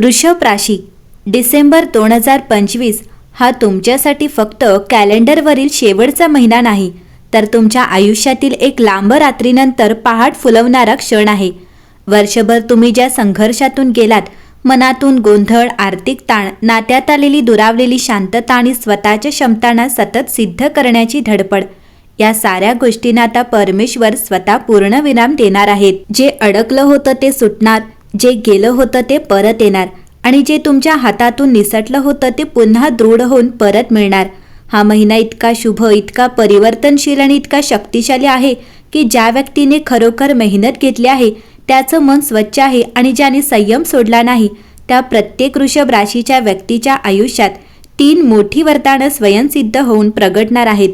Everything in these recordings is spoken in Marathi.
वृषभ राशी डिसेंबर दोन हजार पंचवीस हा तुमच्यासाठी फक्त कॅलेंडरवरील शेवटचा महिना नाही तर तुमच्या आयुष्यातील एक लांब रात्रीनंतर पहाट फुलवणारा क्षण आहे. वर्षभर तुम्ही ज्या संघर्षातून गेलात मनातून गोंधळ आर्थिक ताण नात्यात आलेली दुरावलेली शांतता आणि स्वतःच्या क्षमतांना सतत सिद्ध करण्याची धडपड या साऱ्या गोष्टींना आता परमेश्वर स्वतः पूर्ण विराम देणार आहेत. जे अडकलं होतं ते सुटणार जे गेलं होतं ते परत येणार आणि जे तुमच्या हातातून निसटलं होतं ते पुन्हा दृढ होऊन परत मिळणार. हा महिना इतका शुभ इतका परिवर्तनशील आणि इतका शक्तिशाली आहे की ज्या व्यक्तीने खरोखर मेहनत घेतली आहे त्याचं मन स्वच्छ आहे आणि ज्याने संयम सोडला नाही त्या प्रत्येक वृषभ राशीच्या व्यक्तीच्या आयुष्यात तीन मोठी वरदानं स्वयंसिद्ध होऊन प्रगटणार आहेत.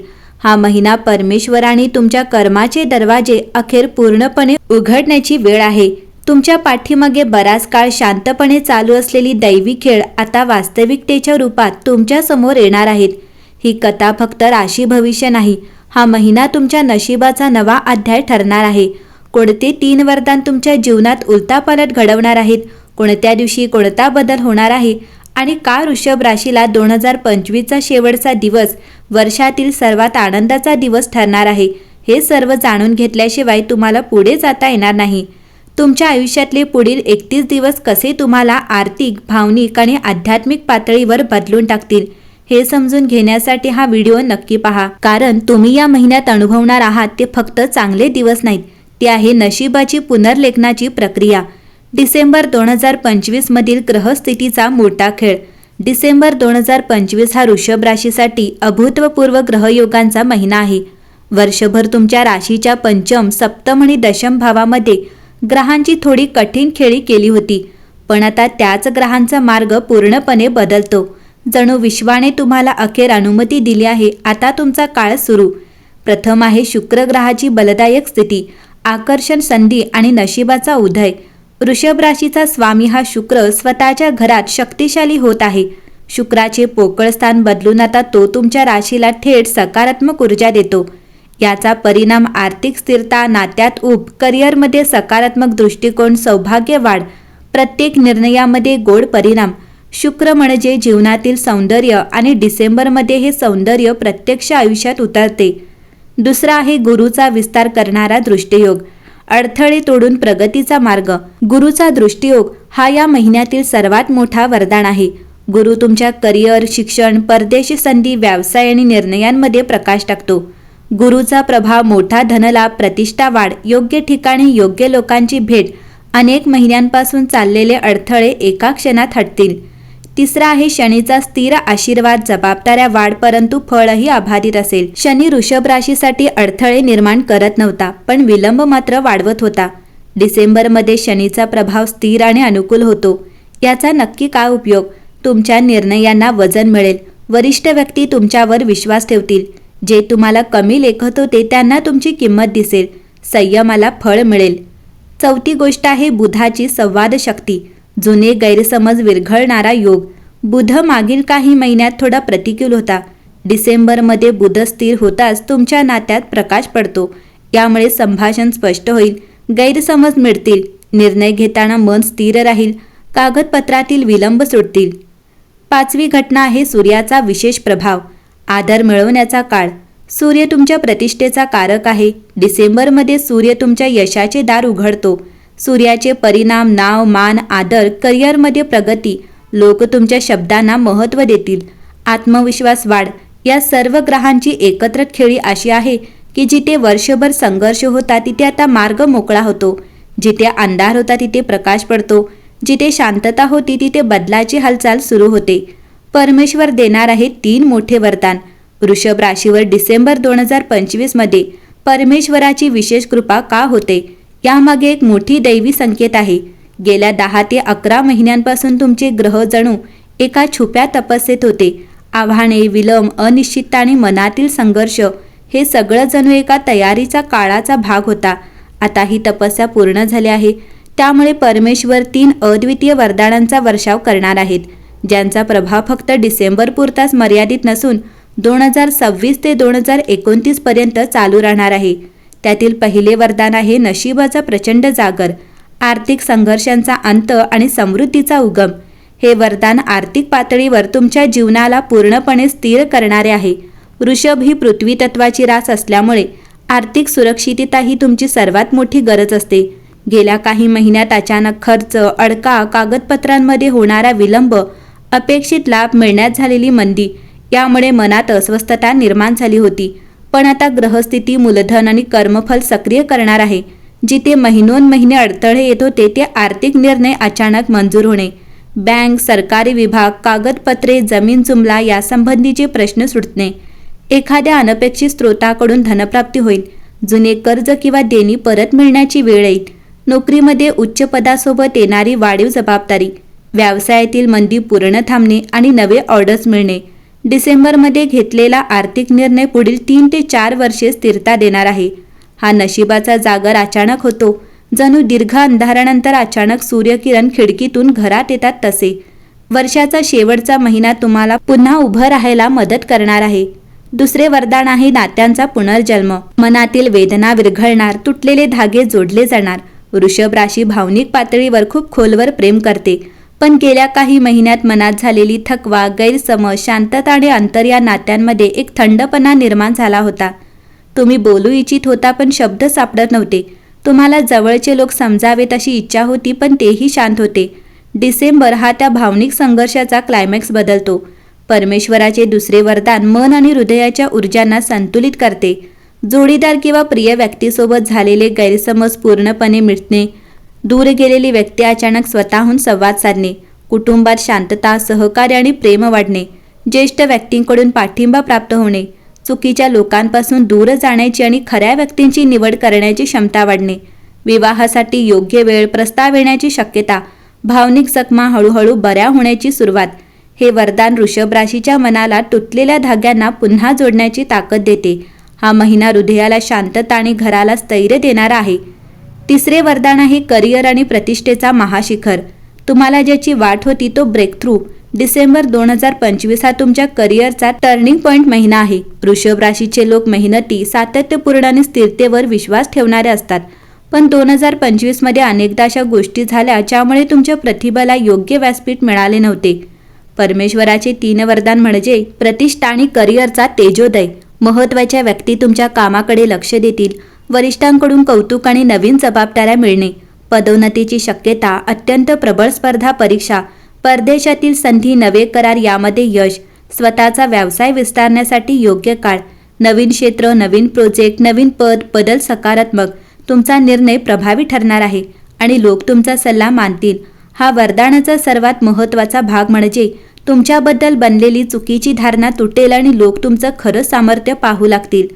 हा महिना परमेश्वराने तुमच्या कर्माचे दरवाजे अखेर पूर्णपणे उघडण्याची वेळ आहे. तुमच्या पाठीमागे बराच काळ शांतपणे चालू असलेली दैवी खेळ आता वास्तविकतेच्या रूपात तुमच्यासमोर येणार आहेत. ही कथा फक्त राशी भविष्य नाही हा महिना तुमच्या नशिबाचा नवा अध्याय ठरणार आहे. कोणते तीन वरदान तुमच्या जीवनात उलटापालट घडवणार आहेत कोणत्या दिवशी कोणता बदल होणार आहे आणि का वृषभ राशीला दोन हजार पंचवीसचा शेवटचा दिवस वर्षातील सर्वात आनंदाचा दिवस ठरणार आहे हे सर्व जाणून घेतल्याशिवाय तुम्हाला पुढे जाता येणार नाही. तुमच्या आयुष्यातले पुढील एकतीस दिवस कसे तुम्हाला आर्थिक भावनिक आणि आध्यात्मिक पातळीवर बदलून टाकतील हे समजून घेण्यासाठी हा व्हिडिओ नक्की पहा. कारण तुम्ही या महिन्यात अनुभवणार आहात ते फक्त चांगले दिवस नाहीत ते आहे नशिबाची पुनर्लेखनाची प्रक्रिया. डिसेंबर दोन हजार पंचवीस मधील ग्रहस्थितीचा मोठा खेळ. डिसेंबर दोन हजार पंचवीस हा वृषभ राशीसाठी अभूतपूर्व ग्रहयोगांचा महिना आहे. वर्षभर तुमच्या राशीच्या पंचम सप्तम आणि दशम भावामध्ये ग्रहांची थोडी कठीण खेळी केली होती. पण आता त्याच ग्रहांचा मार्ग पूर्णपणे बदलतो. जणू विश्वाने तुम्हाला अखेर अनुमती दिली आहे आता तुमचा काळ सुरू. प्रथम आहे शुक्र ग्रहाची बलदायक स्थिती आकर्षण संधी आणि नशिबाचा उदय. वृषभ राशीचा स्वामी हा शुक्र स्वतःच्या घरात शक्तिशाली होत आहे. शुक्राचे पोकळ स्थान बदलून आता तो तुमच्या राशीला थेट सकारात्मक ऊर्जा देतो. याचा परिणाम आर्थिक स्थिरता नात्यात ऊब करिअरमध्ये सकारात्मक दृष्टिकोन सौभाग्य वाढ प्रत्येक निर्णयामध्ये गोड परिणाम. शुक्र म्हणजे जीवनातील सौंदर्य आणि डिसेंबरमध्ये हे सौंदर्य प्रत्यक्ष आयुष्यात उतरते. दुसरा आहे गुरुचा विस्तार करणारा दृष्टियोग. अडथळे तोडून प्रगतीचा मार्ग. गुरुचा दृष्टियोग हा या महिन्यातील सर्वात मोठा वरदान आहे. गुरु तुमच्या करिअर शिक्षण परदेशी संधी व्यवसाय आणि निर्णयांमध्ये प्रकाश टाकतो. गुरुचा प्रभाव मोठा धनलाभ प्रतिष्ठा वाढ योग्य ठिकाणी योग्य लोकांची भेट अनेक महिन्यांपासून चाललेले अडथळे एका क्षणात हटतील. तिसरा आहे शनीचा स्थिर आशीर्वाद जबाबदाऱ्या वाढ परंतु फळही आभारित असेल. शनी वृषभ राशीसाठी अडथळे निर्माण करत नव्हता पण विलंब मात्र वाढवत होता. डिसेंबरमध्ये शनीचा प्रभाव स्थिर आणि अनुकूल होतो. याचा नक्की काय उपयोग? तुमच्या निर्णयांना वजन मिळेल. वरिष्ठ व्यक्ती तुमच्यावर विश्वास ठेवतील. जे तुम्हाला कमी लेखत होते त्यांना तुमची किंमत दिसेल. संयमाला फळ मिळेल. चौथी गोष्ट आहे बुधाची संवाद शक्ती जुने गैरसमज विरघळणारा योग. बुध मागील काही महिन्यात थोडा प्रतिकूल होता. डिसेंबरमध्ये बुध स्थिर होताच तुमच्या नात्यात प्रकाश पडतो. यामुळे संभाषण स्पष्ट होईल. गैरसमज मिळतील निर्णय घेताना मन स्थिर राहील. कागदपत्रातील विलंब सुटतील. पाचवी घटना आहे सूर्याचा विशेष प्रभाव. आदर मिळवण्याचा काळ. सूर्य तुमच्या प्रतिष्ठेचा कारक आहे. डिसेंबरमध्ये सूर्य तुमच्या यशाचे दार उघडतो. सूर्याचे परिणाम नाव मान आदर करिअरमध्ये प्रगती लोक तुमच्या शब्दांना महत्त्व देतील. आत्मविश्वास वाढ. या सर्व ग्रहांची एकत्र खेळी अशी आहे की जिथे वर्षभर संघर्ष होता तिथे आता मार्ग मोकळा होतो. जिथे अंधार होता तिथे प्रकाश पडतो. जिथे शांतता होती तिथे बदलाची हालचाल सुरू होते. परमेश्वर देणार आहे तीन मोठे वरदान. वृषभ राशीवर डिसेंबर दोन हजार पंचवीसमध्ये परमेश्वराची विशेष कृपा का होते? यामागे एक मोठी दैवी संकेत आहे. गेल्या दहा ते अकरा महिन्यांपासून तुमचे ग्रह जणू एका छुप्या तपस्येत होते. आव्हाने विलंब अनिश्चितता आणि मनातील संघर्ष हे सगळं जणू एका तयारीचा काळाचा भाग होता. आता ही तपस्या पूर्ण झाली आहे. त्यामुळे परमेश्वर तीन अद्वितीय वरदानांचा वर्षाव करणार आहेत. ज्यांचा प्रभाव फक्त डिसेंबर पुरताच मर्यादित नसून दोन हजार सव्वीस ते दोन हजार एकोणतीस पर्यंत चालू राहणार आहे. त्यातील पहिले वरदान आहे नशिबाचा प्रचंड जागर आर्थिक संघर्षांचा अंत आणि समृद्धीचा उगम. हे वरदान आर्थिक पातळीवर तुमच्या जीवनाला पूर्णपणे स्थिर करणारे आहे. वृषभ ही पृथ्वी तत्वाची रास असल्यामुळे आर्थिक सुरक्षितता ही तुमची सर्वात मोठी गरज असते. गेल्या काही महिन्यात अचानक खर्च अडका कागदपत्रांमध्ये होणारा विलंब अपेक्षित लाभ मिळण्यात झालेली मंदी. यामुळे मनात अस्वस्थता निर्माण झाली होती. पण आता ग्रहस्थिती मूलधन आणि कर्मफल सक्रिय करणार आहे. जिथे महिनोन महिने अडथळे येत होते ते आर्थिक निर्णय अचानक मंजूर होणे. बँक सरकारी विभाग कागदपत्रे जमीन जुमला यासंबंधीचे प्रश्न सुटणे. एखाद्या अनपेक्षित स्रोताकडून धनप्राप्ती होईल. जुने कर्ज किंवा देणी परत मिळण्याची वेळ येईल. नोकरीमध्ये उच्च पदासोबत येणारी वाढीव जबाबदारी. व्यवसायातील मंदी पूर्ण थांबणे आणि नवे ऑर्डर्स मिळणे. डिसेंबरमध्ये घेतलेला आर्थिक निर्णय पुढील तीन ते चार वर्षे स्थिरता देणार आहे. हा नशिबाचा जागर अचानक होतो. जणू दीर्घ अंधारानंतर अचानक सूर्यकिरण खिडकीतून घरात येतात तसे. वर्षाचा शेवटचा महिना तुम्हाला पुन्हा उभं राहायला मदत करणार आहे. दुसरे वरदान आहे नात्यांचा पुनर्जन्म. मनातील वेदना विरघळणार तुटलेले धागे जोडले जाणार. वृषभ राशी भावनिक पातळीवर खूप खोलवर प्रेम करते. पण गेल्या काही महिन्यात मनात झालेली थकवा गैरसमज शांतता आणि अंतर या नात्यांमध्ये एक थंडपणा निर्माण झाला होता. तुम्ही बोलू इच्छित होता पण शब्द सापडत नव्हते. तुम्हाला जवळचे लोक समजावेत अशी इच्छा होती पण तेही शांत होते. डिसेंबर हा त्या भावनिक संघर्षाचा क्लायमॅक्स बदलतो. परमेश्वराचे दुसरे वरदान मन आणि हृदयाच्या ऊर्जांना संतुलित करते. जोडीदार किंवा प्रिय व्यक्तीसोबत झालेले गैरसमज पूर्णपणे मिटणे दूर गेलेली व्यक्ती अचानक स्वतःहून संवाद साधणे कुटुंबात शांतता सहकार्य आणि प्रेम वाढणे ज्येष्ठ व्यक्तींकडून पाठिंबा प्राप्त होणे चुकीच्या लोकांपासून दूर जाण्याची आणि खऱ्या व्यक्तींची निवड करण्याची क्षमता वाढणे विवाहासाठी योग्य वेळ प्रस्ताव येण्याची शक्यता भावनिक जखमा हळूहळू बऱ्या होण्याची सुरुवात हे वरदान वृषभ राशीच्या मनाला तुटलेल्या धाग्यांना पुन्हा जोडण्याची ताकद देते. हा महिना हृदयाला शांतता आणि घराला स्थैर्य देणारा आहे. तिसरे वरदान आहे करिअर आणि प्रतिष्ठेचा महाशिखर. तुम्हाला ज्याची वाट होती तो ब्रेक थ्रू डिसेंबर दोन हजार पंचवीस हा तुमच्या करिअरचा टर्निंग पॉइंट महिना आहे. वृषभ राशीचे लोक मेहनती सातत्यपूर्ण आणि स्थिरतेवर विश्वास ठेवणारे असतात. पण दोन हजार पंचवीसमध्ये अनेकदा अशा गोष्टी झाल्या ज्यामुळे तुमच्या प्रतिभेला योग्य व्यासपीठ मिळाले नव्हते. परमेश्वराचे तीन वरदान म्हणजे प्रतिष्ठा आणि करिअरचा तेजोदय. महत्त्वाच्या व्यक्ती तुमच्या कामाकडे लक्ष देतील. वरिष्ठांकडून कौतुक आणि नवीन जबाबदाऱ्या मिळणे. पदोन्नतीची शक्यता अत्यंत प्रबळ स्पर्धा परीक्षा परदेशातील संधी नवे करार यामध्ये यश स्वतःचा व्यवसाय विस्तारण्यासाठी योग्य काळ नवीन क्षेत्र नवीन प्रोजेक्ट नवीन पद बदल सकारात्मक तुमचा निर्णय प्रभावी ठरणार आहे आणि लोक तुमचा सल्ला मानतील. हा वरदानाचा सर्वात महत्त्वाचा भाग म्हणजे तुमच्याबद्दल बनलेली चुकीची धारणा तुटेल आणि लोक तुमचं खरं सामर्थ्य पाहू लागतील.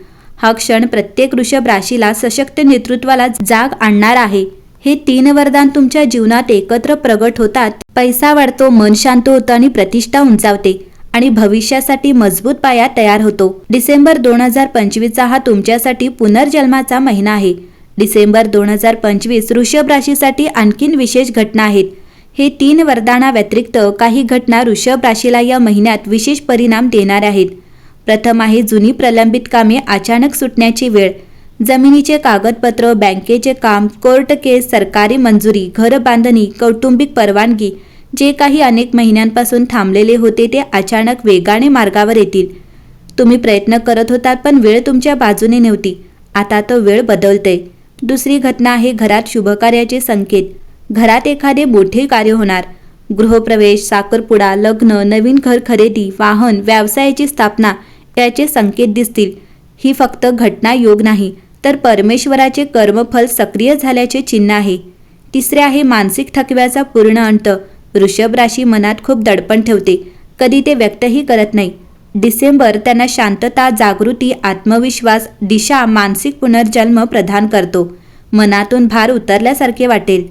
हा क्षण प्रत्येक वृषभ राशीला सशक्त नेतृत्वाला जाग आणणार आहे. हे तीन वरदान तुमच्या जीवनात एकत्र प्रगट होतात. पैसा वाढतो मन शांत होतं आणि प्रतिष्ठा उंचावते आणि भविष्यासाठी मजबूत पाया तयार होतो. डिसेंबर दोन हजार पंचवीसचा हा तुमच्यासाठी पुनर्जन्माचा महिना आहे. डिसेंबर दोन हजार पंचवीस ऋषभ राशीसाठी आणखीन विशेष घटना आहेत. हे तीन वरदाना व्यतिरिक्त काही घटना ऋषभ राशीला या महिन्यात विशेष परिणाम देणार आहेत. प्रथम आहे जुनी प्रलंबित कामे अचानक सुटण्याची वेळ. जमिनीचे कागदपत्र बँकेचे काम कोर्ट केस सरकारी मंजुरी घर बांधणी कौटुंबिक परवानगी जे काही अनेक महिन्यांपासून थांबलेले होते ते अचानक वेगाने मार्गावर येतील. तुम्ही प्रयत्न करत होतात पण वेळ तुमच्या बाजूने नव्हती. आता तो वेळ बदलते दुसरी घटना आहे घरात शुभकार्याचे संकेत. घरात एखादे मोठे कार्य होणार. गृहप्रवेश साखरपुडा लग्न नवीन घर खरेदी वाहन व्यवसायाची स्थापना त्याचे संकेत दिसतील. ही फक्त घटना योग नाही तर परमेश्वराचे कर्मफल सक्रिय झाल्याचे चिन्ह आहे. तिसरे आहे मानसिक थकव्याचा पूर्ण अंत. वृषभ राशी मनात खूप दडपण ठेवते. कधी ते व्यक्तही करत नाही. डिसेंबर त्यांना शांतता जागृती आत्मविश्वास दिशा मानसिक पुनर्जन्म प्रदान करतो. मनातून भार उतरल्यासारखे वाटेल.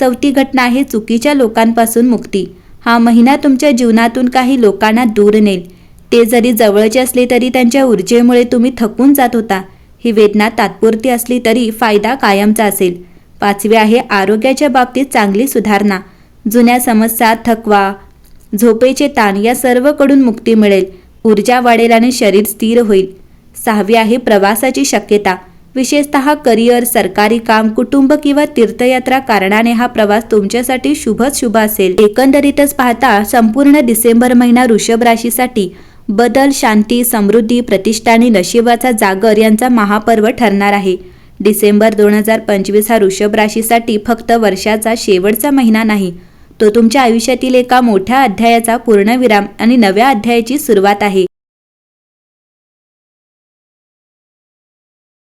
चौथी घटना आहे चुकीच्या लोकांपासून मुक्ती. हा महिना तुमच्या जीवनातून काही लोकांना दूर नेल ते जरी जवळचे असले तरी त्यांच्या ऊर्जेमुळे तुम्ही थकून जात होता. ही वेदना तात्पुरती असली तरी फायदा कायमचा असेल. पाचवे आहे आरोग्याच्या बाबतीत चांगली सुधारणा. जुन्या समस्या थकवा झोपेचे ताण या सर्वकडून मुक्ती मिळेल. ऊर्जा वाढेल आणि शरीर स्थिर होईल. सहावी आहे प्रवासाची शक्यता. विशेषतः करिअर सरकारी काम कुटुंब किंवा तीर्थयात्रा कारणाने हा प्रवास तुमच्यासाठी शुभच शुभ असेल. एकंदरीतच पाहता संपूर्ण डिसेंबर महिना वृषभ राशीसाठी बदल शांती समृद्धी प्रतिष्ठा आणि नशिबाचा जागर यांचा महापर्व ठरणार आहे. डिसेंबर दोन हजार पंचवीस हा वृषभ राशीसाठी फक्त वर्षाचा शेवटचा महिना नाही तो तुमच्या आयुष्यातील एका मोठ्या अध्यायाचा पूर्णविराम आणि नव्या अध्यायाची सुरुवात आहे.